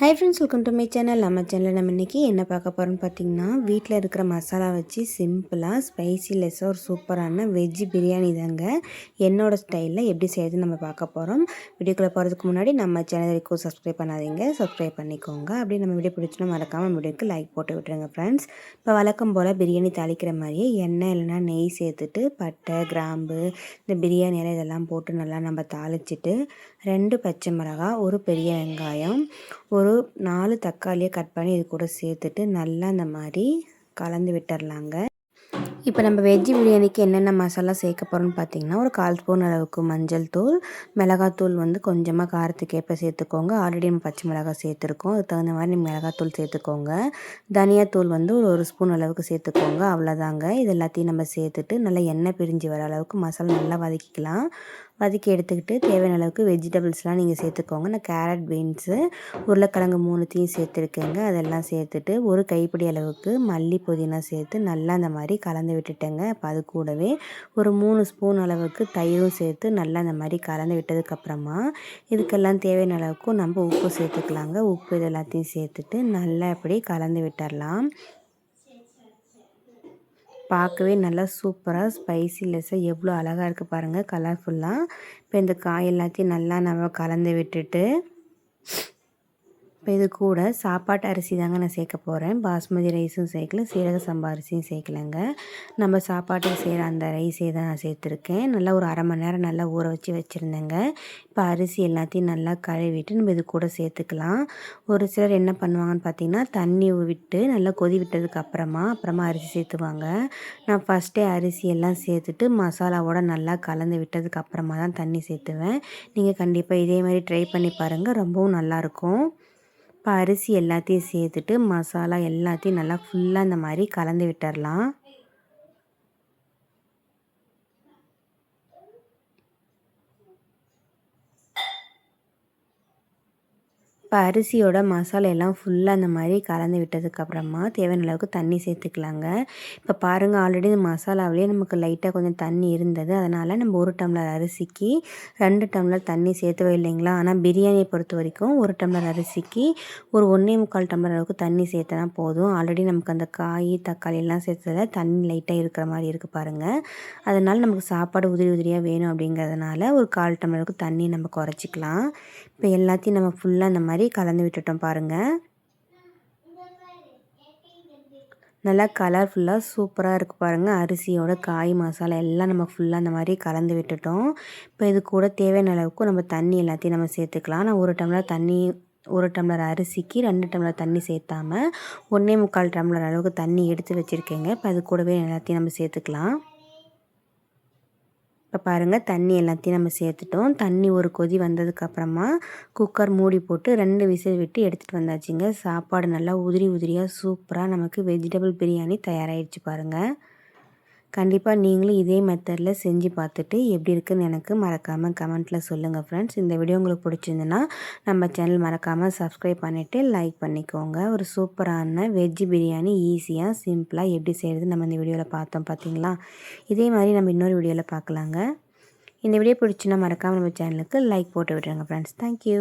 Hi friends welcome to my channel நம்ம சேனலில் நம்ம இன்றைக்கி என்ன பார்க்க போகிறோம்னு பார்த்தீங்கன்னா வீட்டில் இருக்கிற மசாலா வச்சு சிம்பிளாக ஸ்பைசி லெஸ்ஸாக ஒரு சூப்பரான வெஜ்ஜு பிரியாணி தாங்க என்னோடய ஸ்டைலில் எப்படி செய்யறதுன்னு நம்ம பார்க்க போகிறோம் வீடியோக்குள்ளே போகிறதுக்கு முன்னாடி நம்ம சேனல் வரைக்கும் சப்ஸ்கிரைப் பண்ணாதீங்க. சப்ஸ்கிரைப் பண்ணிக்கோங்க. அப்படி நம்ம வீடியோ பிடிச்சினா மறக்காமல் வீடியோக்கு லைக் போட்டு விட்டுருங்க ஃப்ரெண்ட்ஸ் இப்போ வழக்கம் போல் பிரியாணி தாளிக்கிற மாதிரியே எண்ணெய் இல்லைனா நெய் சேர்த்துட்டு பட்டை கிராம்பு இந்த பிரியாணி இதெல்லாம் போட்டு நல்லா நம்ம தாளிச்சிட்டு ரெண்டு பச்சை மிளகாய் ஒரு பெரிய வெங்காயம் ஒரு ஒரு நாலு தக்காளியை கட் பண்ணி இது கூட சேர்த்துட்டு நல்லா இந்த மாதிரி கலந்து விட்டுர்லாங்க. இப்போ நம்ம வெஜ்ஜு பிரியாணிக்கு என்னென்ன மசாலா சேர்க்க போகிறோம்னு பார்த்தீங்கன்னா ஒரு கால் ஸ்பூன் அளவுக்கு மஞ்சள் தூள் மிளகாத்தூள் வந்து கொஞ்சமாக காரத்துக்கு ஏற்ப சேர்த்துக்கோங்க. ஆல்ரெடி நம்ம பச்சை மிளகாய் சேர்த்துருக்கோம். அதுக்கு தகுந்த மாதிரி நீங்கள் மிளகாத்தூள் சேர்த்துக்கோங்க. தனியாத்தூள் வந்து ஒரு ஒரு ஸ்பூன் அளவுக்கு சேர்த்துக்கோங்க. அவ்வளோதாங்க இது எல்லாத்தையும் நம்ம சேர்த்துட்டு நல்லா எண்ணெய் பிரிஞ்சு வர அளவுக்கு மசாலா நல்லா வதக்கிக்கலாம். வதக்கி எடுத்துக்கிட்டு தேவையான அளவுக்கு வெஜிடபிள்ஸ்லாம் நீங்கள் சேர்த்துக்கோங்க. நான் கேரட் பீன்ஸு உருளைக்கிழங்கு மூணுத்தையும் சேர்த்துருக்கேங்க. அதெல்லாம் சேர்த்துட்டு ஒரு கைப்பிடி அளவுக்கு மல்லி புதினா சேர்த்து நல்லா அந்த மாதிரி கலந்து விட்டுட்டேங்க. அப்போ அது கூடவே ஒரு மூணு ஸ்பூன் அளவுக்கு தயிரும் சேர்த்து நல்லா அந்த மாதிரி கலந்து விட்டதுக்கப்புறமா இதுக்கெல்லாம் தேவையான அளவுக்கு நம்ம உப்பு சேர்த்துக்கலாங்க. உப்பு இது எல்லாத்தையும் சேர்த்துட்டு நல்லா அப்படி கலந்து விட்டுடலாம் பார்க்கவே நல்லா சூப்பராக ஸ்பைசி லெஸ்ஸாக எவ்வளோ அழகாக இருக்குது பாருங்கள் கலர்ஃபுல்லாக இப்போ இந்த காய் எல்லாத்தையும் நல்லா நம்ம கலந்து விட்டுட்டு இப்போ இது கூட சாப்பாட்டு அரிசி தாங்க நான் சேர்க்க போகிறேன் பாஸ்மதி ரைஸும் சேர்க்கல சீரக சம்பா அரிசியும் சேர்க்கலங்க. நம்ம சாப்பாட்டுக்கு செய்கிற அந்த ரைஸே தான் நான் சேர்த்துருக்கேன். நல்லா ஒரு அரை மணி நேரம் நல்லா ஊற வச்சு வச்சுருந்தேங்க. இப்போ அரிசி எல்லாத்தையும் நல்லா கழுவிட்டு நம்ம இது கூட சேர்த்துக்கலாம். ஒரு சிலர் என்ன பண்ணுவாங்கன்னு பார்த்தீங்கன்னா தண்ணி விட்டு நல்லா கொதி விட்டதுக்கு அப்புறமா அப்புறமா அரிசி சேர்த்துவாங்க. நான் ஃபஸ்ட்டே அரிசி எல்லாம் சேர்த்துட்டு மசாலாவோட நல்லா கலந்து விட்டதுக்கு அப்புறமா தான் தண்ணி சேர்த்துவேன். நீங்கள் கண்டிப்பாக இதே மாதிரி ட்ரை பண்ணி பாருங்கள் ரொம்பவும் நல்லாயிருக்கும் இப்போ அரிசி எல்லாத்தையும் சேர்த்துட்டு மசாலா எல்லாத்தையும் நல்லா ஃபுல்லாக இந்த மாதிரி கலந்து விட்டுடலாம் இப்போ அரிசியோட மசாலா எல்லாம் ஃபுல்லாக அந்த மாதிரி கலந்து விட்டதுக்கப்புறமா தேவையான அளவுக்கு தண்ணி சேர்த்துக்கலாங்க. இப்போ பாருங்கள் ஆல்ரெடி இந்த மசாலாவிலே நமக்கு லைட்டாக கொஞ்சம் தண்ணி இருந்தது. அதனால் நம்ம ஒரு டம்ளர் அரிசிக்கு ரெண்டு டம்ளர் தண்ணி சேர்த்துவே இல்லைங்களா? ஆனால் பிரியாணியை பொறுத்த வரைக்கும் ஒரு டம்ளர் அரிசிக்கு ஒரு ஒன்றே முக்கால் டம்ளர் அளவுக்கு தண்ணி சேர்த்தனா போதும். ஆல்ரெடி நமக்கு அந்த காய் தக்காளி எல்லாம் சேர்த்ததில் தண்ணி லைட்டாக இருக்கிற மாதிரி இருக்குது பாருங்கள் அதனால் நமக்கு சாப்பாடு உதிரி உதிரியாக வேணும் அப்படிங்கிறதுனால ஒரு கால் டம்ளருக்கு தண்ணி நம்ம குறைச்சிக்கலாம். இப்போ எல்லாத்தையும் நம்ம ஃபுல்லாக அந்த மாதிரி கலந்து விட்டுட்டோம் பாருங்கள் நல்லா கலர்ஃபுல்லாக சூப்பராக இருக்குது பாருங்கள் அரிசியோட காய் மசாலா எல்லாம் நம்ம ஃபுல்லாக அந்த மாதிரி கலந்து விட்டுட்டோம். இப்போ இது கூட தேவையான அளவுக்கு நம்ம தண்ணி எல்லாத்தையும் நம்ம சேர்த்துக்கலாம். நான் ஒரு டம்ளர் தண்ணி ஒரு டம்ளர் அரிசிக்கு ரெண்டு டம்ளர் தண்ணி சேர்த்தாமல் ஒன்றே முக்கால் டம்ளர் அளவுக்கு தண்ணி எடுத்து வச்சுருக்கேங்க. இப்போ அது கூடவே எல்லாத்தையும் நம்ம சேர்த்துக்கலாம். இப்போ பாருங்கள் தண்ணி எல்லாத்தையும் நம்ம சேர்த்துட்டோம். தண்ணி ஒரு கொதி வந்ததுக்கப்புறமா குக்கர் மூடி போட்டு ரெண்டு விசில் விட்டு எடுத்துகிட்டு வந்தாச்சுங்க. சாப்பாடு நல்லா உதிரி உதிரியாக சூப்பராக நமக்கு வெஜிடபிள் பிரியாணி தயாராகிடுச்சு பாருங்கள் கண்டிப்பாக நீங்களும் இதே மெத்தடில் செஞ்சு பார்த்துட்டு எப்படி இருக்குன்னு எனக்கு மறக்காமல் கமெண்ட்டில் சொல்லுங்கள் ஃப்ரெண்ட்ஸ் இந்த வீடியோ உங்களுக்கு பிடிச்சிருந்துன்னா நம்ம சேனல் மறக்காமல் சப்ஸ்கிரைப் பண்ணிவிட்டு லைக் பண்ணிக்கோங்க. ஒரு சூப்பரான வெஜ்ஜு பிரியாணி ஈஸியாக சிம்பிளாக எப்படி செய்கிறது நம்ம இந்த வீடியோவில் பார்த்தோம் பார்த்தீங்களா? இதே மாதிரி நம்ம இன்னொரு வீடியோவில் பார்க்கலாங்க. இந்த வீடியோ பிடிச்சின்னா மறக்காமல் நம்ம சேனலுக்கு லைக் போட்டு விட்டுருங்க ஃப்ரெண்ட்ஸ் தேங்க்யூ